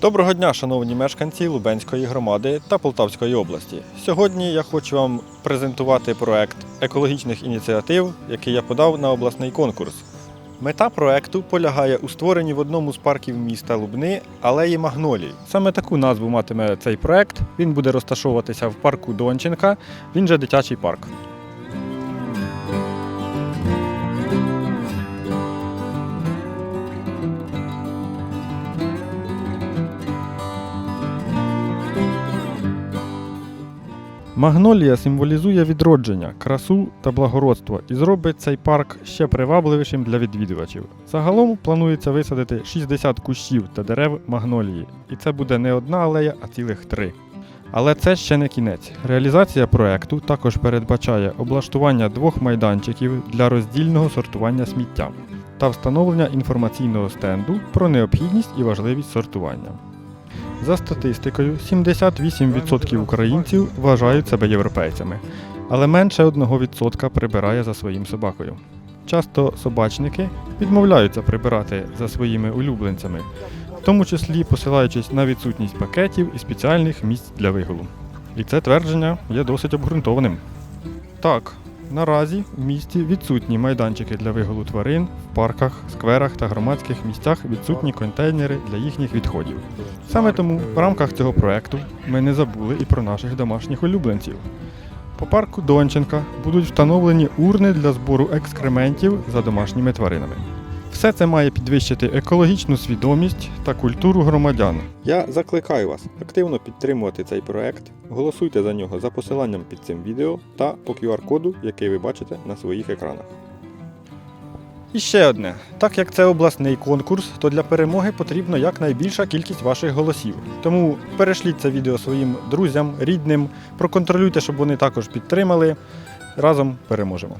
Доброго дня, шановні мешканці Лубенської громади та Полтавської області. Сьогодні я хочу вам презентувати проект екологічних ініціатив, який я подав на обласний конкурс. Мета проекту полягає у створенні в одному з парків міста Лубни алеї Магнолій. Саме таку назву матиме цей проект. Він буде розташовуватися в парку Донченка. Він же дитячий парк. Магнолія символізує відродження, красу та благородство і зробить цей парк ще привабливішим для відвідувачів. Загалом планується висадити 60 кущів та дерев магнолії, і це буде не одна алея, а цілих три. Але це ще не кінець. Реалізація проекту також передбачає облаштування двох майданчиків для роздільного сортування сміття та встановлення інформаційного стенду про необхідність і важливість сортування. За статистикою, 78% українців вважають себе європейцями, але менше 1% прибирає за своїм собакою. Часто собачники відмовляються прибирати за своїми улюбленцями, в тому числі посилаючись на відсутність пакетів і спеціальних місць для вигулу. І це твердження є досить обґрунтованим. Так, наразі в місті відсутні майданчики для вигулу тварин, в парках, скверах та громадських місцях відсутні контейнери для їхніх відходів. Саме тому в рамках цього проекту ми не забули і про наших домашніх улюбленців. По парку Донченка будуть встановлені урни для збору екскрементів за домашніми тваринами. Все це має підвищити екологічну свідомість та культуру громадян. Я закликаю вас активно підтримувати цей проект. Голосуйте за нього за посиланням під цим відео та по QR-коду, який ви бачите на своїх екранах. І ще одне: так як це обласний конкурс, то для перемоги потрібна якнайбільша кількість ваших голосів. Тому перешліть це відео своїм друзям, рідним, проконтролюйте, щоб вони також підтримали. Разом переможемо.